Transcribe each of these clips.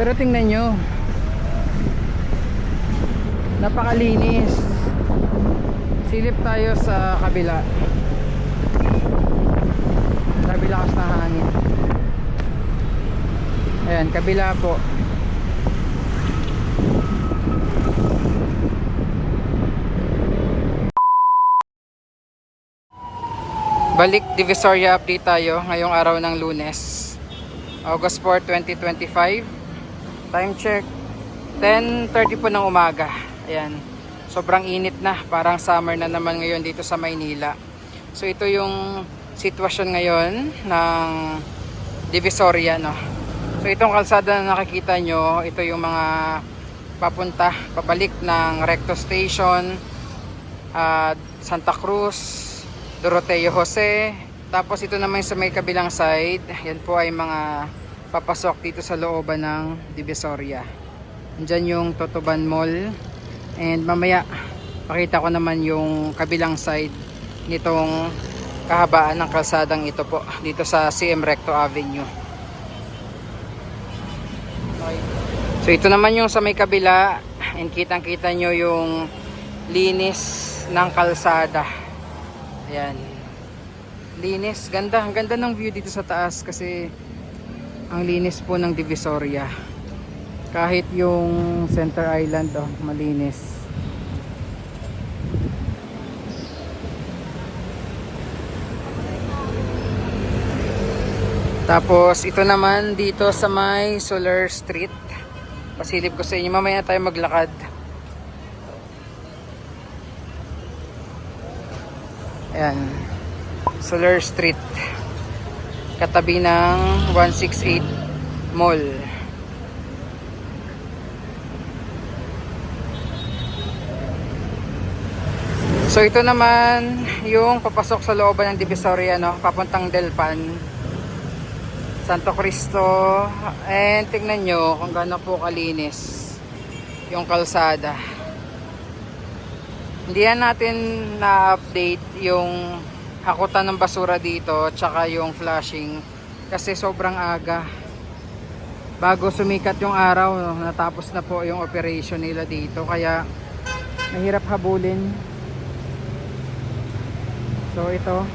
Pero tingnan nyo. Napakalinis. Silip tayo sa kabila. Sabi lakas na hangin. Ayan, kabila po. Balik Divisoria update tayo ngayong araw ng lunes. August 4, 2025. Time check. 10.30 po ng umaga. Ayan. Sobrang init na. Parang summer na naman ngayon dito sa Maynila. So ito yung sitwasyon ngayon ng Divisoria. No? So itong kalsada na nakikita nyo, ito yung mga papunta, pabalik ng Recto Station, ah, Santa Cruz, Doroteo Jose. Tapos ito naman sa may kabilang side, yan po ay mga papasok dito sa looban ng Divisoria. Diyan yung Totoban Mall. And mamaya, pakita ko naman yung kabilang side nitong kahabaan ng kalsadang ito po dito sa CM Recto Avenue. So ito naman yung sa may kabila and kitang kita nyo yung linis ng kalsada. Ayan. Linis. Ganda. Ang ganda ng view dito sa taas kasi ang linis po ng Divisoria. Kahit yung Center Island oh, malinis. Tapos ito naman dito sa may Solar Street. Pasilip ko sa inyo. Mamaya tayo maglakad. Ayan. Solar Street. Katabi ng 168 Mall. So ito naman yung papasok sa looban ng Divisoria no, papuntang Delpan. Santo Cristo. And tingnan nyo kung gaano po kalinis yung kalsada. Hindi natin na-update yung hakutan ng basura dito tsaka yung flashing kasi sobrang aga. Bago sumikat yung araw, no, natapos na po yung operation nila dito kaya mahirap habulin. So ito,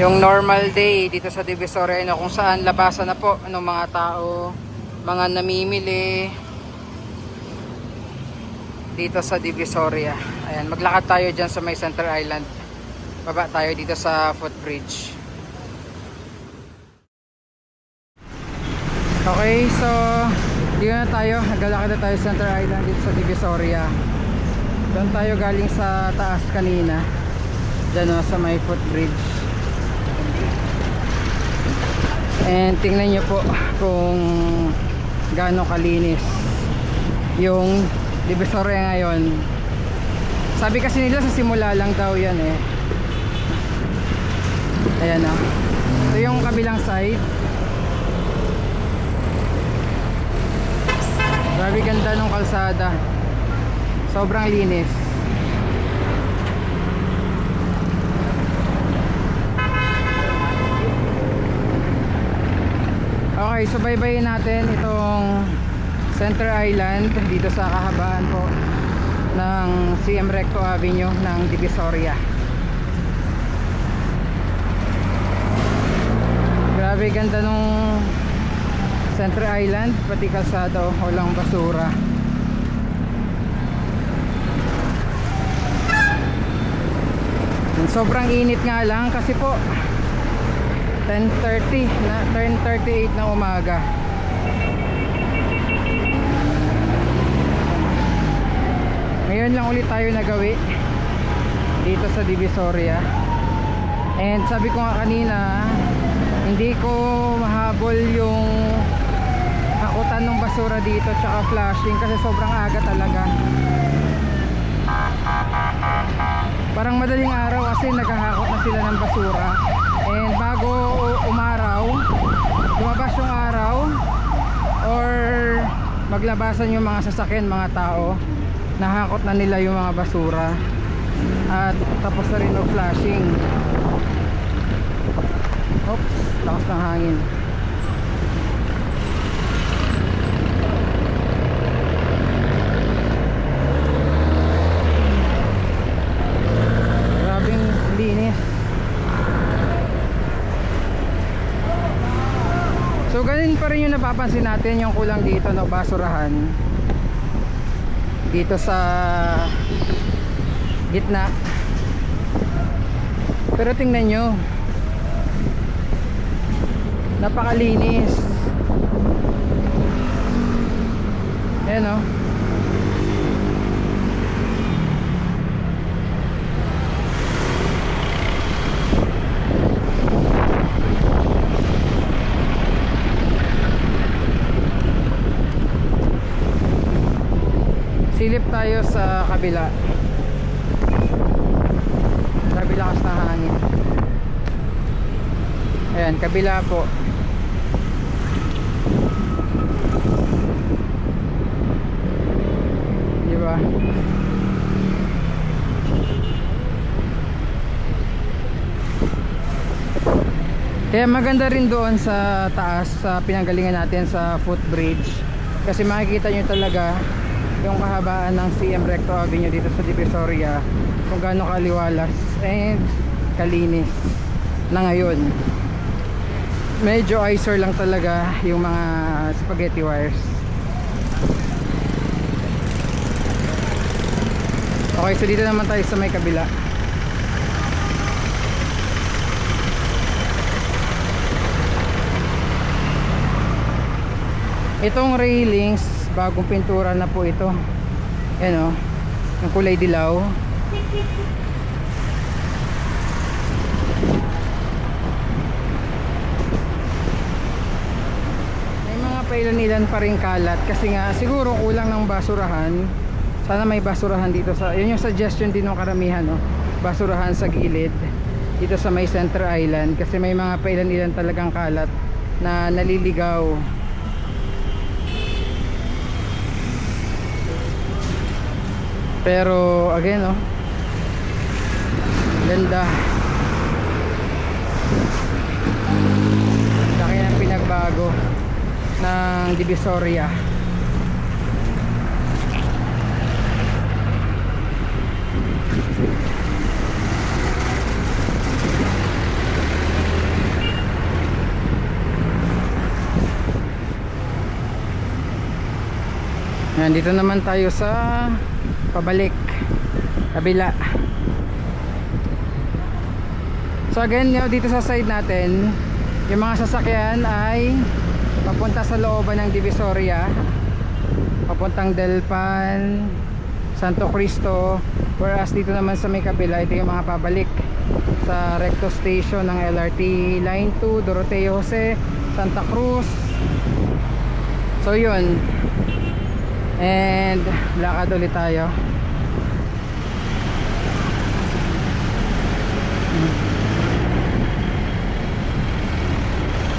yung normal day dito sa Divisoria no, kung saan labasan na po ng mga tao, mga namimili dito sa Divisoria. Ayan, maglakad tayo dyan sa may Center Island. Baba tayo dito sa footbridge. Okay, so dito na tayo. Naglalakad na tayo sa Center Island dito sa Divisoria. Doon tayo galing sa taas kanina. Diyan no, sa may footbridge. And tingnan nyo po kung gaano kalinis yung Divisoria ngayon. Sabi kasi nila sa simula lang daw yan eh. Ayan o. Ito yung kabilang side. Grabe ganda ng kalsada. Sobrang linis. Okay, so baybayin natin itong Center Island dito sa kahabaan po ng CM Recto Avenue ng Divisoria. Grabe ganda nung Center Island, pati kalsada oh, walang basura. And Sobrang init nga lang kasi po 10.30 na 10.38 ng umaga. Ngayon lang ulit tayo nagawi dito sa Divisoria. And sabi ko nga kanina, hindi ko mahabol yung hakutan ng basura dito tsaka flashing kasi sobrang aga talaga. Parang madaling araw kasi naghahakot na sila ng basura. And bago umaraw, lumabas yung araw or maglabasan yung mga sasakyan, mga tao, nahakot na nila yung mga basura. At tapos na rin yung flashing ng hangin grabing linis. So ganun pa rin yung napapansin natin yung kulang dito no basurahan. Dito sa gitna. Pero tingnan nyo napakalinis. Ayan o silip tayo sa kabila. Sabi lakas ng hangin. Ayan kabila po ba kaya maganda rin doon sa taas sa pinanggalingan natin sa footbridge. Kasi makikita nyo talaga yung kahabaan ng CM Recto Avenue dito sa Divisoria kung gaano kaliwalas and kalinis na ngayon. Medyo eyesore lang talaga yung mga spaghetti wires okay so dito naman tayo sa may kabila. Itong railings bagong pintura na po ito. Yan o yung kulay dilaw. May mga pailan-ilan pa rin kalat kasi nga siguro kulang ng basurahan sana may basurahan dito sa yun yung suggestion din ng karamihan no? basurahan sa gilid dito sa may center island kasi may mga pailan-ilan talagang kalat na naliligaw Pero again oh. Ganda. Laki ng pinagbago ng Divisoria. Nandito naman tayo sa pabalik kabila. So again dito sa side natin yung mga sasakyan ay papunta sa looban ng Divisoria papuntang Delpan Santo Cristo whereas dito naman sa may kabila ito yung mga pabalik sa recto station ng LRT line 2 Doroteo Jose Santa Cruz. So yun and lakad ulit tayo.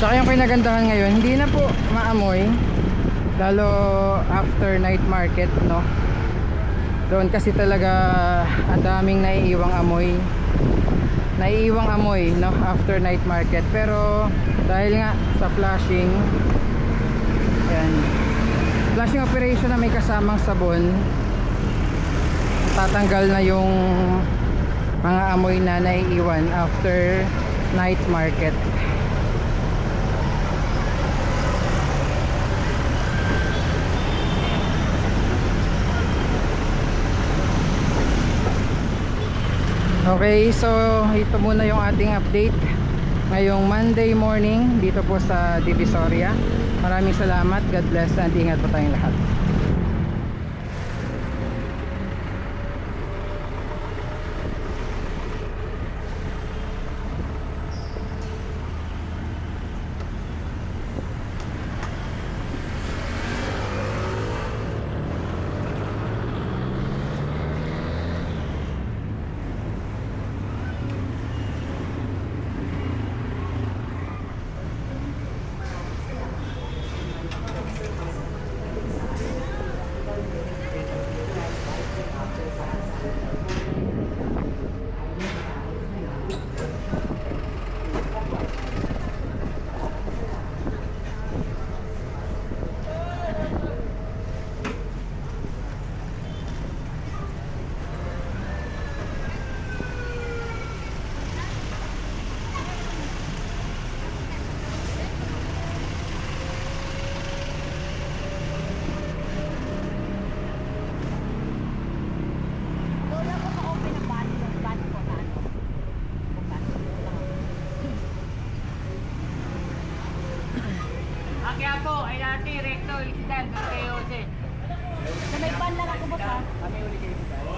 Tsaka yung kinagandahan ngayon hindi na po maamoy. Lalo after night market no? Doon kasi talaga ang daming naiiwang amoy. Naiiwang amoy no? After night market. Pero dahil nga sa flashing yan flashing operation na may kasamang sabon tatanggal na yung mga amoy na naiiwan after night market Okay, so ito muna yung ating update ngayong Monday morning dito po sa Divisoria. Maraming salamat. God bless and ingat po tayong lahat. Kami uli kayo. Sige,